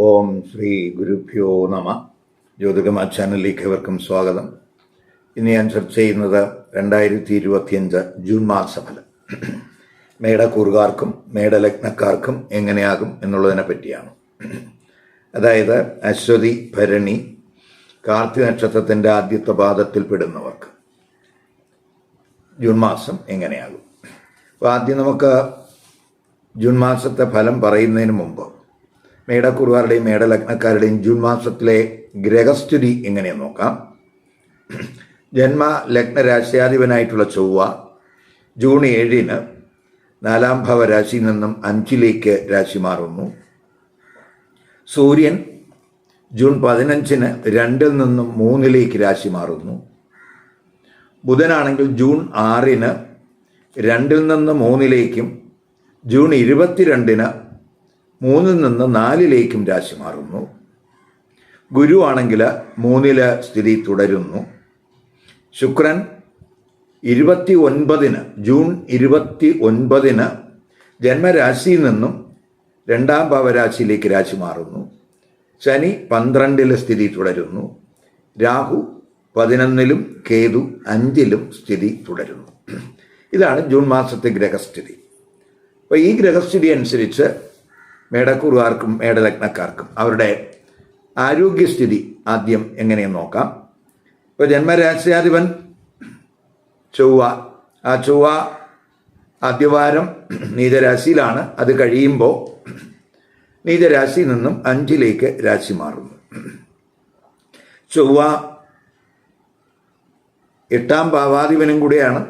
ഓം ശ്രീ ഗുരുഭ്യോ നമ. ജ്യോതികമ ചാനലിലേക്ക് അവർക്കും സ്വാഗതം. ഇന്ന് ഞാൻ ചർച്ച ചെയ്യുന്നത് രണ്ടായിരത്തി ഇരുപത്തിയഞ്ച് ജൂൺ മാസഫലം. മേടക്കൂറുകാർക്കും മേടലഗ്നക്കാർക്കും എങ്ങനെയാകും എന്നുള്ളതിനെ പറ്റിയാണ്. അതായത് അശ്വതി ഭരണി കാർത്തി നക്ഷത്രത്തിന്റെ ആദ്യത്തെ പാദത്തിൽ പെടുന്നവർക്ക് ജൂൺ മാസം എങ്ങനെയാകും? അപ്പോൾ ആദ്യം നമുക്ക് ജൂൺ മാസത്തെ ഫലം പറയുന്നതിന് മുമ്പ് മേടക്കുറുകാരുടെയും മേടലഗ്നക്കാരുടെയും ജൂൺ മാസത്തിലെ ഗ്രഹസ്ഥിതി എങ്ങനെയെന്ന് നോക്കാം. ജന്മ ലഗ്ന ചൊവ്വ ജൂൺ ഏഴിന് നാലാം ഭാവ രാശിയിൽ നിന്നും അഞ്ചിലേക്ക് രാശി മാറുന്നു. സൂര്യൻ ജൂൺ പതിനഞ്ചിന് രണ്ടിൽ നിന്നും മൂന്നിലേക്ക് രാശി മാറുന്നു. ബുധനാണെങ്കിൽ ജൂൺ ആറിന് രണ്ടിൽ നിന്ന് മൂന്നിലേക്കും ജൂൺ ഇരുപത്തിരണ്ടിന് മൂന്നിൽ നിന്ന് നാലിലേക്കും രാശി മാറുന്നു. ഗുരു ആണെങ്കിൽ മൂന്നിൽ സ്ഥിതി തുടരുന്നു. ശുക്രൻ ഇരുപത്തി ഒൻപതിന് ജൂൺ ഇരുപത്തി ഒൻപതിന് ജന്മരാശിയിൽ നിന്നും രണ്ടാം ഭാവരാശിയിലേക്ക് രാശി മാറുന്നു. ശനി പന്ത്രണ്ടിൽ സ്ഥിതി തുടരുന്നു. രാഹു പതിനൊന്നിലും കേതു അഞ്ചിലും സ്ഥിതി തുടരുന്നു. ഇതാണ് ജൂൺ മാസത്തെ ഗ്രഹസ്ഥിതി. അപ്പോൾ ഈ ഗ്രഹസ്ഥിതി അനുസരിച്ച് മേടക്കൂറുകാർക്കും മേടലഗ്നക്കാർക്കും അവരുടെ ആരോഗ്യസ്ഥിതി ആദ്യം എങ്ങനെയെന്ന് നോക്കാം. ഇപ്പോൾ ജന്മരാശ്യാധിപൻ ചൊവ്വ. ആ ചൊവ്വ ആദ്യവാരം നീചരാശിയിലാണ്. അത് കഴിയുമ്പോൾ നീചരാശിയിൽ നിന്നും അഞ്ചിലേക്ക് രാശി മാറുന്നു. ചൊവ്വ എട്ടാം ഭാവാധിപനും കൂടിയാണ്.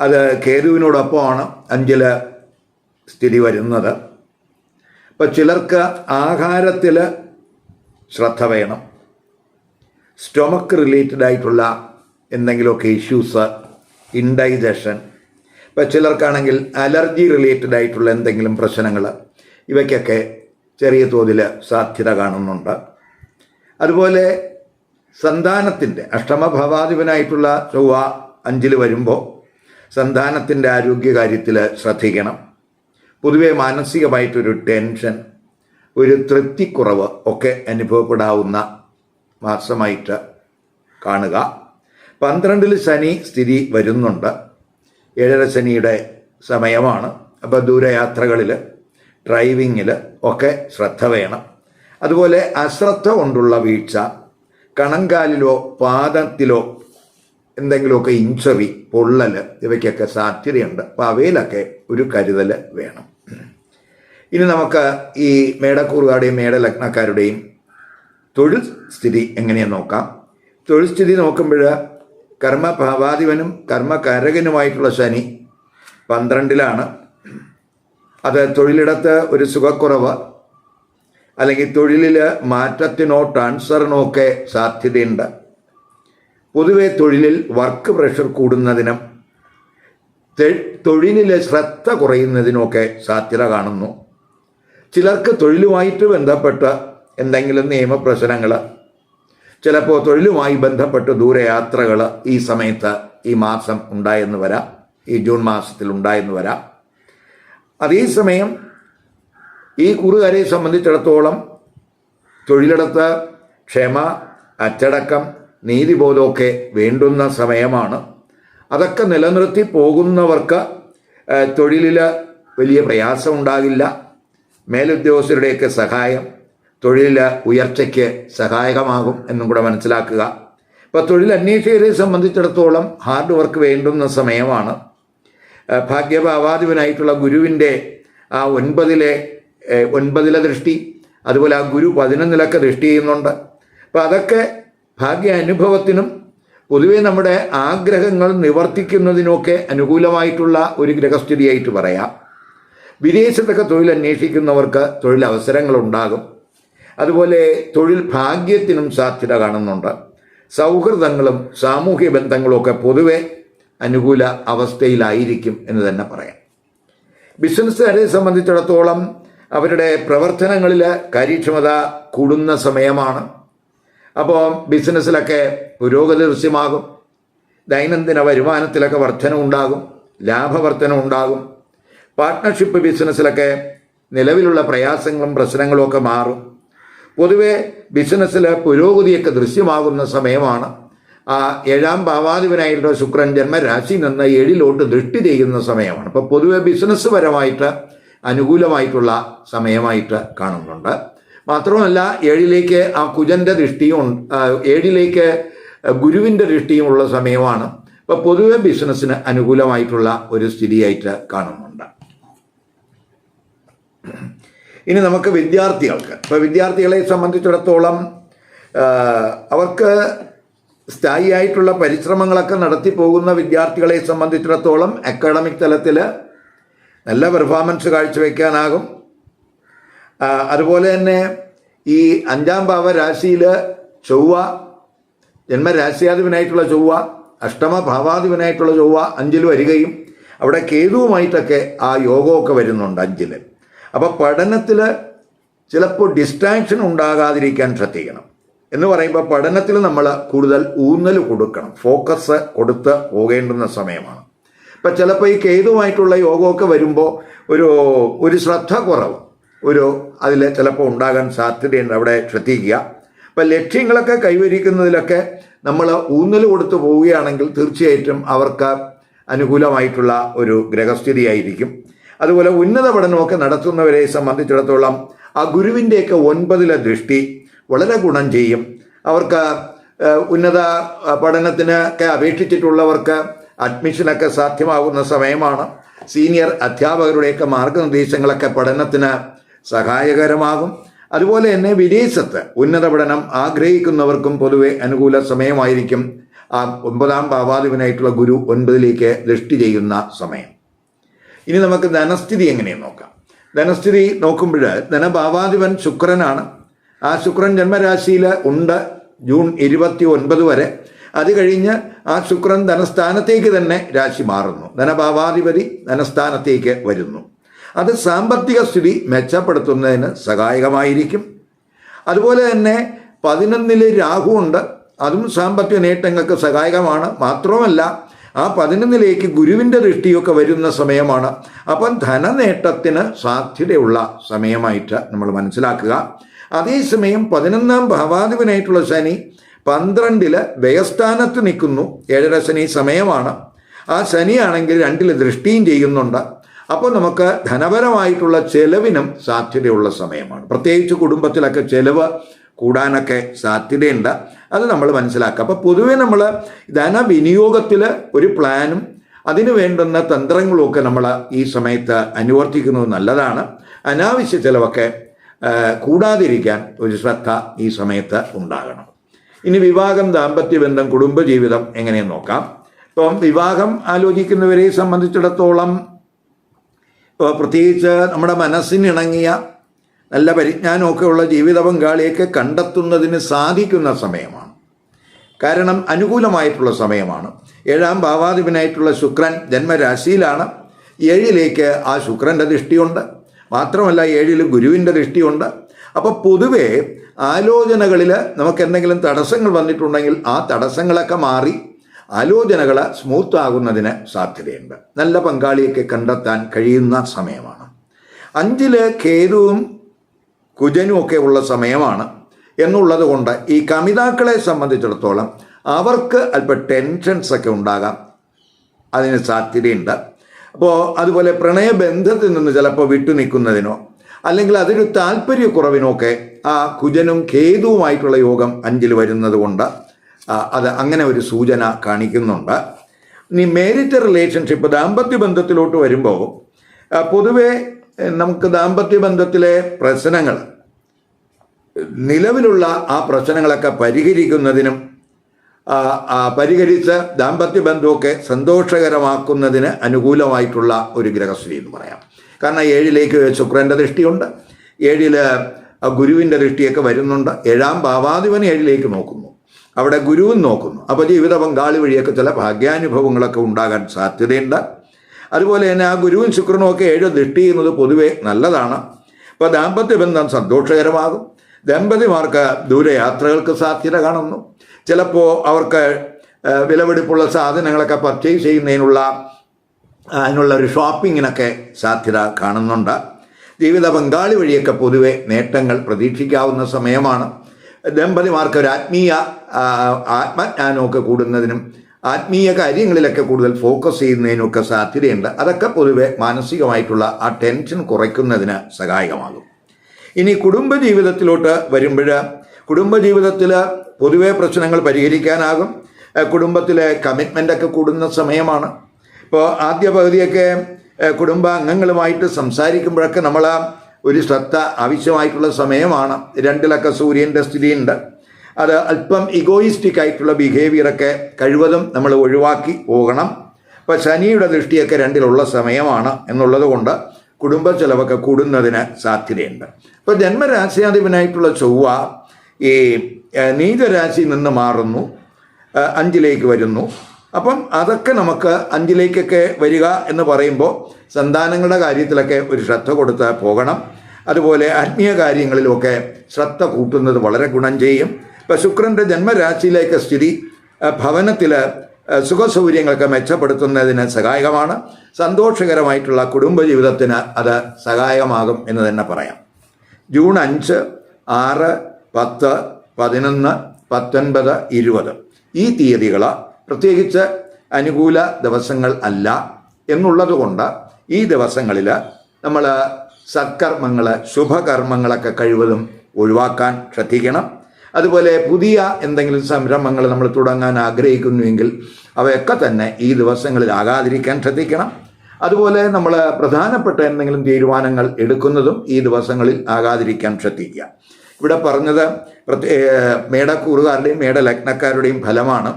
അത് കേതുവിനോടൊപ്പമാണ്. അഞ്ചിൽ സ്ഥിതി വരുന്നത്. അപ്പം ചിലർക്ക് ആഹാരത്തിൽ ശ്രദ്ധ വേണം. സ്റ്റൊമക്ക് റിലേറ്റഡ് ആയിട്ടുള്ള എന്തെങ്കിലുമൊക്കെ ഇഷ്യൂസ് ഇൻഡൈജഷൻ ഇപ്പം ചിലർക്കാണെങ്കിൽ അലർജി റിലേറ്റഡ് ആയിട്ടുള്ള എന്തെങ്കിലും പ്രശ്നങ്ങൾ ഇവയ്ക്കൊക്കെ ചെറിയ തോതിൽ സാധ്യത കാണുന്നുണ്ട്. അതുപോലെ സന്താനത്തിന്റെ അഷ്ടമഭവാധിപനായിട്ടുള്ള ചൊവ്വ അഞ്ചിൽ വരുമ്പോൾ സന്താനത്തിന്റെ ആരോഗ്യകാര്യത്തിൽ ശ്രദ്ധിക്കണം. പൊതുവെ മാനസികമായിട്ടൊരു ടെൻഷൻ ഒരു തൃപ്തിക്കുറവ് ഒക്കെ അനുഭവപ്പെടാവുന്ന മാസമായിട്ട് കാണുക. പന്ത്രണ്ടിൽ ശനി സ്ഥിതി വരുന്നുണ്ട്. ഏഴര ശനിയുടെ സമയമാണ്. അപ്പോൾ ദൂരയാത്രകളിൽ ഡ്രൈവിങ്ങിൽ ഒക്കെ ശ്രദ്ധ വേണം. അതുപോലെ അശ്രദ്ധ കൊണ്ടുള്ള വീഴ്ച കണങ്കാലിലോ പാദത്തിലോ എന്തെങ്കിലുമൊക്കെ ഇഞ്ചറി പൊള്ളൽ ഇവയ്ക്കൊക്കെ സാധ്യതയുണ്ട്. അപ്പോൾ അവയിലൊക്കെ ഒരു കരുതൽ വേണം. ഇനി നമുക്ക് ഈ മേടക്കൂറുകാരുടെയും മേടലഗ്നക്കാരുടെയും തൊഴിൽ സ്ഥിതി എങ്ങനെയെന്ന് നോക്കാം. തൊഴിൽ സ്ഥിതി നോക്കുമ്പോൾ കർമ്മഭാവാധിപനും കർമ്മകാരകനുമായിട്ടുള്ള ശനി പന്ത്രണ്ടിലാണ്. അത് തൊഴിലിടത്ത് ഒരു സുഖക്കുറവ് അല്ലെങ്കിൽ തൊഴിലിൽ മാറ്റത്തിനോ ട്രാൻസ്ഫറിനോ ഒക്കെ സാധ്യതയുണ്ട്. പൊതുവെ തൊഴിലിൽ വർക്ക് പ്രഷർ കൂടുന്നതിനും തൊഴിലിലെ ശ്രദ്ധ കുറയുന്നതിനുമൊക്കെ സാധ്യത കാണുന്നു. ചിലർക്ക് തൊഴിലുമായിട്ട് ബന്ധപ്പെട്ട എന്തെങ്കിലും നിയമപ്രശ്നങ്ങൾ ചിലപ്പോൾ തൊഴിലുമായി ബന്ധപ്പെട്ട് ദൂരയാത്രകൾ ഈ സമയത്ത് ഈ മാസം ഉണ്ടായെന്ന് വരാം ഈ ജൂൺ മാസത്തിൽ ഉണ്ടായെന്ന് വരാം. അതേസമയം ഈ കുറുകാരെ സംബന്ധിച്ചിടത്തോളം തൊഴിലിടത്ത് ക്ഷമ അച്ചടക്കം നീതിബോധമൊക്കെ വേണ്ടുന്ന സമയമാണ്. അതൊക്കെ നിലനിർത്തി പോകുന്നവർക്ക് തൊഴിലിൽ വലിയ പ്രയാസം ഉണ്ടാകില്ല മേലുദ്യോഗസ്ഥരുടെയൊക്കെ സഹായം തൊഴിൽ ഉയർച്ചയ്ക്ക് സഹായകമാകും എന്നും കൂടെ മനസ്സിലാക്കുക. ഇപ്പോൾ തൊഴിൽ അന്വേഷകരെ സംബന്ധിച്ചിടത്തോളം ഹാർഡ് വർക്ക് വേണ്ടുന്ന സമയമാണ്. ഭാഗ്യഭാവാധിപനായിട്ടുള്ള ഗുരുവിന്റെ ആ ഒൻപതിലെ ഒൻപതിലെ ദൃഷ്ടി അതുപോലെ ആ ഗുരു പതിനൊന്നിലൊക്കെ ദൃഷ്ടി ചെയ്യുന്നുണ്ട്. അപ്പോൾ അതൊക്കെ ഭാഗ്യ അനുഭവത്തിനും പൊതുവേ നമ്മുടെ ആഗ്രഹങ്ങൾ നിവർത്തിക്കുന്നതിനൊക്കെ അനുകൂലമായിട്ടുള്ള ഒരു ഗ്രഹസ്ഥിതിയായിട്ട് പറയാം. വിദേശത്തൊക്കെ തൊഴിൽ അന്വേഷിക്കുന്നവർക്ക് തൊഴിലവസരങ്ങളുണ്ടാകും. അതുപോലെ തൊഴിൽ ഭാഗ്യത്തിനും സാധ്യത കാണുന്നുണ്ട്. സൗഹൃദങ്ങളും സാമൂഹ്യ ബന്ധങ്ങളും ഒക്കെ പൊതുവെ അനുകൂല അവസ്ഥയിലായിരിക്കും എന്ന് തന്നെ പറയാം. ബിസിനസ്സുകാരെ സംബന്ധിച്ചിടത്തോളം അവരുടെ പ്രവർത്തനങ്ങളിൽ കാര്യക്ഷമത കൂടുന്ന സമയമാണ്. അപ്പോൾ ബിസിനസ്സിലൊക്കെ പുരോഗതി ദൃശ്യമാകും ദൈനംദിന വരുമാനത്തിലൊക്കെ വർധന ഉണ്ടാകും ലാഭവർധന ഉണ്ടാകും പാർട്ട്ണർഷിപ്പ് ബിസിനസ്സിലൊക്കെ നിലവിലുള്ള പ്രയാസങ്ങളും പ്രശ്നങ്ങളും ഒക്കെ മാറും. പൊതുവെ ബിസിനസ്സിൽ പുരോഗതിയൊക്കെ ദൃശ്യമാകുന്ന സമയമാണ്. ആ ഏഴാം ഭാവാധിപനായിട്ടുള്ള ശുക്രൻ ജന്മരാശി നിന്ന് ഏഴിലോട്ട് ദൃഷ്ടി ചെയ്യുന്ന സമയമാണ്. അപ്പോൾ പൊതുവെ ബിസിനസ് പരമായിട്ട് അനുകൂലമായിട്ടുള്ള സമയമായിട്ട് കാണുന്നുണ്ട്. മാത്രമല്ല ഏഴിലേക്ക് ആ കുജന്റെ ദൃഷ്ടിയും ഏഴിലേക്ക് ഗുരുവിന്റെ ദൃഷ്ടിയും ഉള്ള സമയമാണ്. അപ്പോൾ പൊതുവെ ബിസിനസ്സിന് അനുകൂലമായിട്ടുള്ള ഒരു സ്ഥിതിയായിട്ട് കാണുന്നുണ്ട്. ഇനി നമുക്ക് വിദ്യാർത്ഥികൾക്ക്. ഇപ്പോൾ വിദ്യാർത്ഥികളെ സംബന്ധിച്ചിടത്തോളം അവർക്ക് സ്ഥായിയായിട്ടുള്ള പരിശ്രമങ്ങളൊക്കെ നടത്തി പോകുന്ന വിദ്യാർത്ഥികളെ സംബന്ധിച്ചിടത്തോളം അക്കാഡമിക് തലത്തിൽ നല്ല പെർഫോമൻസ് കാഴ്ചവെക്കാനാകും. അതുപോലെ തന്നെ ഈ അഞ്ചാം ഭാവ രാശിയിൽ ചൊവ്വ ജന്മരാശ്യാധിപനായിട്ടുള്ള ചൊവ്വ അഷ്ടമ ഭാവാധിപനായിട്ടുള്ള ചൊവ്വ അഞ്ചിൽ വരികയും അവിടെ കേതുവുമായിട്ടൊക്കെ ആ യോഗമൊക്കെ വരുന്നുണ്ട് അഞ്ചിൽ അപ്പോൾ പഠനത്തിൽ ചിലപ്പോൾ ഡിസ്ട്രാക്ഷൻ ഉണ്ടാകാതിരിക്കാൻ ശ്രദ്ധിക്കണം. എന്ന് പറയുമ്പോൾ പഠനത്തിൽ നമ്മൾ കൂടുതൽ ഊന്നൽ കൊടുക്കണം. ഫോക്കസ് കൊടുത്ത് പോകേണ്ടുന്ന സമയമാണ്. ഇപ്പം ചിലപ്പോൾ ഈ കേതുവായിട്ടുള്ള യോഗമൊക്കെ വരുമ്പോൾ ഒരു ഒരു ശ്രദ്ധ കുറവ്. ഒരു അതിൽ ചിലപ്പോൾ ഉണ്ടാകാൻ സാധ്യതയുണ്ട് അവിടെ ശ്രദ്ധിക്കുക. ഇപ്പം ലക്ഷ്യങ്ങളൊക്കെ കൈവരിക്കുന്നതിലൊക്കെ നമ്മൾ ഊന്നൽ കൊടുത്തു പോവുകയാണെങ്കിൽ തീർച്ചയായിട്ടും അവർക്ക് അനുകൂലമായിട്ടുള്ള ഒരു ഗ്രഹസ്ഥിതിയായിരിക്കും. അതുപോലെ ഉന്നത പഠനമൊക്കെ നടത്തുന്നവരെ സംബന്ധിച്ചിടത്തോളം ആ ഗുരുവിന്റെയൊക്കെ ഒൻപതിലെ ദൃഷ്ടി വളരെ ഗുണം ചെയ്യും. അവർക്ക് ഉന്നത പഠനത്തിനൊക്കെ അപേക്ഷിച്ചിട്ടുള്ളവർക്ക് അഡ്മിഷനൊക്കെ സാധ്യമാകുന്ന സമയമാണ്. സീനിയർ അധ്യാപകരുടെയൊക്കെ മാർഗനിർദ്ദേശങ്ങളൊക്കെ പഠനത്തിന് സഹായകരമാകും. അതുപോലെ തന്നെ വിദേശത്ത് ഉന്നത പഠനം ആഗ്രഹിക്കുന്നവർക്കും പൊതുവെ അനുകൂല സമയമായിരിക്കും. ആ ഒമ്പതാം ഭാവാധിപനായിട്ടുള്ള ഗുരു ഒൻപതിലേക്ക് ദൃഷ്ടി ചെയ്യുന്ന സമയം. ഇനി നമുക്ക് ധനസ്ഥിതി എങ്ങനെയെന്ന് നോക്കാം. ധനസ്ഥിതി നോക്കുമ്പോൾ ധനഭാവാധിപൻ ശുക്രനാണ്. ആ ശുക്രൻ ജന്മരാശിയിൽ ഉണ്ട് ജൂൺ ഇരുപത്തി ഒൻപത് വരെ. അത് കഴിഞ്ഞ് ആ ശുക്രൻ ധനസ്ഥാനത്തേക്ക് തന്നെ രാശി മാറുന്നു. ധനഭാവാധിപതി ധനസ്ഥാനത്തേക്ക് വരുന്നു. അത് സാമ്പത്തിക സ്ഥിതി മെച്ചപ്പെടുത്തുന്നതിന് സഹായകമായിരിക്കും. അതുപോലെ തന്നെ പതിനൊന്നിൽ ഉണ്ട്. അതും സാമ്പത്തിക നേട്ടങ്ങൾക്ക് സഹായകമാണ്. മാത്രമല്ല ആ പതിനൊന്നിലേക്ക് ഗുരുവിന്റെ ദൃഷ്ടിയൊക്കെ വരുന്ന സമയമാണ്. അപ്പം ധനനേട്ടത്തിന് സാധ്യതയുള്ള സമയമായിട്ട് നമ്മൾ മനസ്സിലാക്കുക. അതേസമയം പതിനൊന്നാം ഭാവാധിപനായിട്ടുള്ള ശനി പന്ത്രണ്ടിൽ വ്യയസ്ഥാനത്ത് നിൽക്കുന്നു. ഏഴര ശനി സമയമാണ്. ആ ശനിയാണെങ്കിൽ രണ്ടിൽ ദൃഷ്ടിയും ചെയ്യുന്നുണ്ട്. അപ്പോൾ നമുക്ക് ധനപരമായിട്ടുള്ള ചെലവിനും സാധ്യതയുള്ള സമയമാണ്. പ്രത്യേകിച്ച് കുടുംബത്തിലൊക്കെ ചെലവ് കൂടാനൊക്കെ സാധ്യതയുണ്ട്. അത് നമ്മൾ മനസ്സിലാക്കുക. അപ്പോൾ പൊതുവേ നമ്മൾ ധനവിനിയോഗത്തിൽ ഒരു പ്ലാനും അതിന് വേണ്ടുന്ന തന്ത്രങ്ങളുമൊക്കെ നമ്മൾ ഈ സമയത്ത് അനുവർത്തിക്കുന്നത് നല്ലതാണ്. അനാവശ്യ ചിലവൊക്കെ കൂടാതിരിക്കാൻ ഒരു ശ്രദ്ധ ഈ സമയത്ത് ഉണ്ടാകണം. ഇനി വിവാഹം ദാമ്പത്യ ബന്ധം കുടുംബജീവിതം എങ്ങനെയെന്ന് നോക്കാം. ഇപ്പം വിവാഹം ആലോചിക്കുന്നവരെ സംബന്ധിച്ചിടത്തോളം പ്രത്യേകിച്ച് നമ്മുടെ മനസ്സിനിണങ്ങിയ നല്ല പരിജ്ഞാനമൊക്കെ ഉള്ള ജീവിത പങ്കാളിയൊക്കെ കണ്ടെത്തുന്നതിന് സാധിക്കുന്ന സമയമാണ്. കാരണം അനുകൂലമായിട്ടുള്ള സമയമാണ്. ഏഴാം ഭാവാധിപനായിട്ടുള്ള ശുക്രൻ ജന്മരാശിയിലാണ്. ഏഴിലേക്ക് ആ ശുക്രന്റെ ദൃഷ്ടിയുണ്ട്. മാത്രമല്ല ഏഴിൽ ഗുരുവിന്റെ ദൃഷ്ടിയുണ്ട്. അപ്പോൾ പൊതുവേ ആലോചനകളിൽ നമുക്ക് എന്തെങ്കിലും തടസ്സങ്ങൾ വന്നിട്ടുണ്ടെങ്കിൽ ആ തടസ്സങ്ങളൊക്കെ മാറി ആലോചനകൾ സ്മൂത്ത് ആകുന്നതിന് സാധ്യതയുണ്ട്. നല്ല പങ്കാളിയൊക്കെ കണ്ടെത്താൻ കഴിയുന്ന സമയമാണ്. അഞ്ചിൽ കേതുവും കുജനും ഒക്കെ ഉള്ള സമയമാണ്. എന്നുള്ളത് കൊണ്ട് ഈ കമിതാക്കളെ സംബന്ധിച്ചിടത്തോളം അവർക്ക് അല്പം ടെൻഷൻസ് ഒക്കെ ഉണ്ടാകാം. അതിന് സാധ്യതയുണ്ട്. അപ്പോൾ അതുപോലെ പ്രണയബന്ധത്തിൽ നിന്ന് ചിലപ്പോൾ വിട്ടുനിൽക്കുന്നതിനോ അല്ലെങ്കിൽ അതൊരു താല്പര്യക്കുറവിനോ ഒക്കെ ആ കുജനും കേതുവുമായിട്ടുള്ള യോഗം അഞ്ചിൽ വരുന്നത് കൊണ്ട് അത് അങ്ങനെ ഒരു സൂചന കാണിക്കുന്നുണ്ട്. ഇനി മേരിറ്റ് റിലേഷൻഷിപ്പ് ദാമ്പത്യ ബന്ധത്തിലോട്ട് വരുമ്പോൾ പൊതുവെ നമുക്ക് ദാമ്പത്യ ബന്ധത്തിലെ പ്രശ്നങ്ങൾ നിലവിലുള്ള ആ പ്രശ്നങ്ങളൊക്കെ പരിഹരിക്കുന്നതിനും പരിഹരിച്ച് ദാമ്പത്യ ബന്ധമൊക്കെ സന്തോഷകരമാക്കുന്നതിന് അനുകൂലമായിട്ടുള്ള ഒരു ഗ്രഹശ്രീ എന്ന് പറയാം. കാരണം ഏഴിലേക്ക് ശുക്രന്റെ ദൃഷ്ടിയുണ്ട്. ഏഴിൽ ഗുരുവിന്റെ ദൃഷ്ടിയൊക്കെ വരുന്നുണ്ട്. ഏഴാം ഭാവാധിപൻ ഏഴിലേക്ക് നോക്കുന്നു. അവിടെ ഗുരുവും നോക്കുന്നു. അപ്പോൾ ജീവിത പങ്കാളി വഴിയൊക്കെ ചില ഭാഗ്യാനുഭവങ്ങളൊക്കെ ഉണ്ടാകാൻ സാധ്യതയുണ്ട്. അതുപോലെ തന്നെ ആ ഗുരുവും ശുക്രനും ഒക്കെ ഏഴ് ദൃഷ്ടി ചെയ്യുന്നത് പൊതുവെ നല്ലതാണ്. അപ്പോൾ ദാമ്പത്യ ബന്ധം സന്തോഷകരമാകും. ദമ്പതിമാർക്ക് ദൂരയാത്രകൾക്ക് സാധ്യത കാണുന്നു. ചിലപ്പോൾ അവർക്ക് വിലപിടിപ്പുള്ള സാധനങ്ങളൊക്കെ പർച്ചേസ് ചെയ്യുന്നതിനുള്ള അതിനുള്ള ഒരു ഷോപ്പിങ്ങിനൊക്കെ സാധ്യത കാണുന്നുണ്ട്. ജീവിത പങ്കാളി വഴിയൊക്കെ പൊതുവെ നേട്ടങ്ങൾ പ്രതീക്ഷിക്കാവുന്ന സമയമാണ്. ദമ്പതിമാർക്ക് ഒരു ആത്മീയ ആത്മജ്ഞാനമൊക്കെ കൂടുന്നതിനും ആത്മീയ കാര്യങ്ങളിലൊക്കെ കൂടുതൽ ഫോക്കസ് ചെയ്യുന്നതിനൊക്കെ സാധ്യതയുണ്ട്. അതൊക്കെ പൊതുവെ മാനസികമായിട്ടുള്ള ആ ടെൻഷൻ കുറയ്ക്കുന്നതിന് സഹായകമാകും. ഇനി കുടുംബജീവിതത്തിലോട്ട് വരുമ്പോൾ കുടുംബജീവിതത്തിൽ പൊതുവെ പ്രശ്നങ്ങൾ പരിഹരിക്കാനാകും. കുടുംബത്തിലെ കമ്മിറ്റ്മെന്റ് ഒക്കെ കൂടുന്ന സമയമാണ്. ഇപ്പോൾ ആദ്യ പകുതിയൊക്കെ കുടുംബാംഗങ്ങളുമായിട്ട് സംസാരിക്കുമ്പോഴൊക്കെ നമ്മൾ ഒരു ശ്രദ്ധ ആവശ്യമായിട്ടുള്ള സമയമാണ്. രണ്ടിലൊക്കെ സൂര്യന്റെ സ്ഥിതിയുണ്ട്. അത് അല്പം ഇഗോയിസ്റ്റിക് ആയിട്ടുള്ള ബിഹേവിയറൊക്കെ കഴിവതും നമ്മൾ ഒഴിവാക്കി പോകണം. അപ്പോൾ ശനിയുടെ ദൃഷ്ടിയൊക്കെ രണ്ടിലുള്ള സമയമാണ് എന്നുള്ളത് കൊണ്ട് കുടുംബ ചെലവൊക്കെ കൂടുന്നതിന് സാധ്യതയുണ്ട്. അപ്പോൾ ജന്മരാശിയാധിപനായിട്ടുള്ള ചൊവ്വ ഈ നീചരാശിയിൽ നിന്ന് മാറുന്നു അഞ്ചിലേക്ക് വരുന്നു. അപ്പം അതൊക്കെ നമുക്ക് അഞ്ചിലേക്കൊക്കെ വരിക എന്ന് പറയുമ്പോൾ സന്താനങ്ങളുടെ കാര്യത്തിലൊക്കെ ഒരു ശ്രദ്ധ കൊടുത്ത് പോകണം. അതുപോലെ ആത്മീയ കാര്യങ്ങളിലുമൊക്കെ ശ്രദ്ധ കൂട്ടുന്നത് വളരെ ഗുണം ചെയ്യും. ഇപ്പം ശുക്രന്റെ ജന്മരാശിയിലേക്ക് സ്ഥിതി ഭവനത്തിൽ സുഖസൗകര്യങ്ങളൊക്കെ മെച്ചപ്പെടുത്തുന്നതിന് സഹായകമാണ്. സന്തോഷകരമായിട്ടുള്ള കുടുംബജീവിതത്തിന് അത് സഹായകമാകും എന്ന് തന്നെ പറയാം. ജൂൺ അഞ്ച് ആറ് പത്ത് പതിനൊന്ന് പത്തൊൻപത് ഇരുപത്. ഈ തീയതികൾ പ്രത്യേകിച്ച് അനുകൂല ദിവസങ്ങൾ അല്ല എന്നുള്ളതുകൊണ്ട് ഈ ദിവസങ്ങളിൽ നമ്മൾ സത്കർമ്മങ്ങൾ ശുഭകർമ്മങ്ങളൊക്കെ കഴിവതും ഒഴിവാക്കാൻ ശ്രദ്ധിക്കണം. അതുപോലെ പുതിയ എന്തെങ്കിലും സംരംഭങ്ങൾ നമ്മൾ തുടങ്ങാൻ ആഗ്രഹിക്കുന്നുവെങ്കിൽ അവയൊക്കെ തന്നെ ഈ ദിവസങ്ങളിൽ ആകാതിരിക്കാൻ ശ്രദ്ധിക്കണം. അതുപോലെ നമ്മൾ പ്രധാനപ്പെട്ട എന്തെങ്കിലും തീരുമാനങ്ങൾ എടുക്കുന്നതും ഈ ദിവസങ്ങളിൽ ആകാതിരിക്കാൻ ശ്രദ്ധിക്കുക. ഇവിടെ പറഞ്ഞത് പ്രത്യേ മേടക്കൂറുകാരുടെയും മേടലഗ്നക്കാരുടെയും ഫലമാണ്.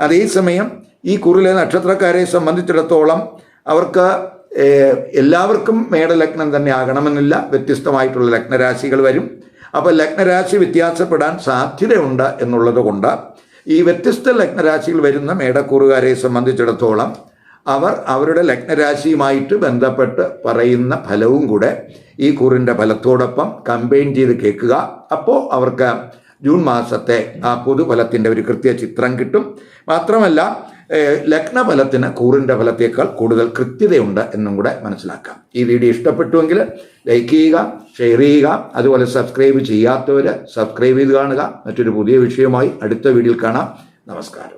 അതേസമയം ഈ കുറിലെ നക്ഷത്രക്കാരെ സംബന്ധിച്ചിടത്തോളം അവർക്ക് എല്ലാവർക്കും മേടലഗ്നം തന്നെ ആകണമെന്നില്ല. വ്യത്യസ്തമായിട്ടുള്ള ലഗ്നരാശികൾ വരും. അപ്പോൾ ലഗ്നരാശി വ്യത്യാസപ്പെടാൻ സാധ്യതയുണ്ട് എന്നുള്ളത് കൊണ്ട് ഈ വ്യത്യസ്ത ലഗ്നരാശികൾ വരുന്ന മേടക്കൂറുകാരെ സംബന്ധിച്ചിടത്തോളം അവർ അവരുടെ ലഗ്നരാശിയുമായിട്ട് ബന്ധപ്പെട്ട് പറയുന്ന ഫലവും കൂടെ ഈ കുറിന്റെ ഫലത്തോടൊപ്പം കമ്പൈൻ ചെയ്ത് കേൾക്കുക. അപ്പോൾ അവർക്ക് ജൂൺ മാസത്തെ ആ പൊതുഫലത്തിന്റെ ഒരു കൃത്യ ചിത്രം കിട്ടും. മാത്രമല്ല ലഗ്നഫലത്തിന് കൂറിന്റെ ഫലത്തേക്കാൾ കൂടുതൽ കൃത്യതയുണ്ട് എന്നും കൂടെ മനസ്സിലാക്കാം. ഈ വീഡിയോ ഇഷ്ടപ്പെട്ടുവെങ്കിൽ ലൈക്ക് ചെയ്യുക ഷെയർ ചെയ്യുക അതുപോലെ സബ്സ്ക്രൈബ് ചെയ്യാത്തവർ സബ്സ്ക്രൈബ് ചെയ്ത് കാണുക. മറ്റൊരു പുതിയ വിഷയവുമായി അടുത്ത വീഡിയോയിൽ കാണാം. നമസ്കാരം.